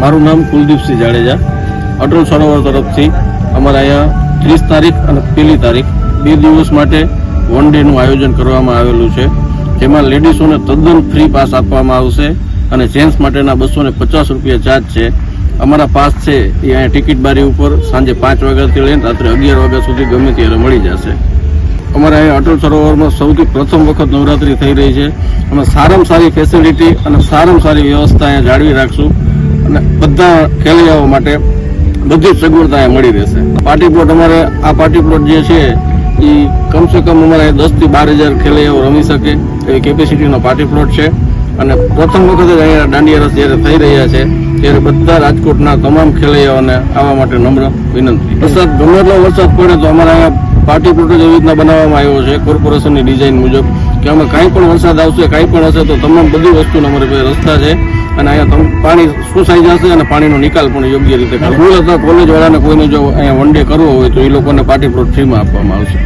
મારું નામ કુલદીપસિંહ જાડેજા, અટલ સરોવર તરફથી અમારા અહીંયા ત્રીસ તારીખ અને પહેલી તારીખ બે દિવસ માટે વન ડેનું આયોજન કરવામાં આવેલું છે, જેમાં લેડીઝોને તદ્દન ફ્રી પાસ આપવામાં આવશે અને જેન્ટ્સ માટેના બસો ને પચાસ રૂપિયા ચાર્જ છે. અમારા પાસ છે એ અહીંયા ટિકિટ બારી ઉપર સાંજે પાંચ વાગ્યાથી લઈને રાત્રે અગિયાર વાગ્યા સુધી ગમે ત્યારે મળી જશે. અમારા અહીંયા અટલ સરોવરમાં સૌથી પ્રથમ વખત નવરાત્રી થઈ રહી છે. અમે સારામાં સારી ફેસિલિટી અને સારામાં સારી વ્યવસ્થા અહીંયા જાળવી રાખશું. અને બધા ખેલૈયાઓ માટે બધી સગવડતા અહીંયા મળી રહેશે. પાર્ટી પ્લોટ અમારે, આ પાર્ટી પ્લોટ જે છે એ કમસે કમ અમારે દસથી બાર હજાર ખેલૈયાઓ રમી શકે એવી કેપેસિટીનો પાર્ટી પ્લોટ છે. અને પ્રથમ વખત અહીંયા દાંડિયા રસ જ્યારે થઈ રહ્યા છે, ત્યારે બધા રાજકોટના તમામ ખેલૈયાઓને આવવા માટે નમ્ર વિનંતી. વરસાદ, ગમે એટલો વરસાદ પડે તો અમારે અહીંયા પાર્ટી પ્લોટ જ એવી રીતના બનાવવામાં આવ્યો છે, કોર્પોરેશનની ડિઝાઇન મુજબ, કે અમે કાંઈ પણ વરસાદ આવશે, કાંઈ પણ હશે તો તમામ બધી વસ્તુનો અમારી રસ્તા છે. અને અહીંયા પાણી સુસાઈ જશે અને પાણીનો નિકાલ પણ યોગ્ય રીતે સ્કૂલ અથવા કોલેજ વાળાને કોઈને જો અહીંયા વન ડે કરવો હોય તો એ લોકોને પાર્ટી પ્લોટ ફ્રીમાં આપવામાં આવશે.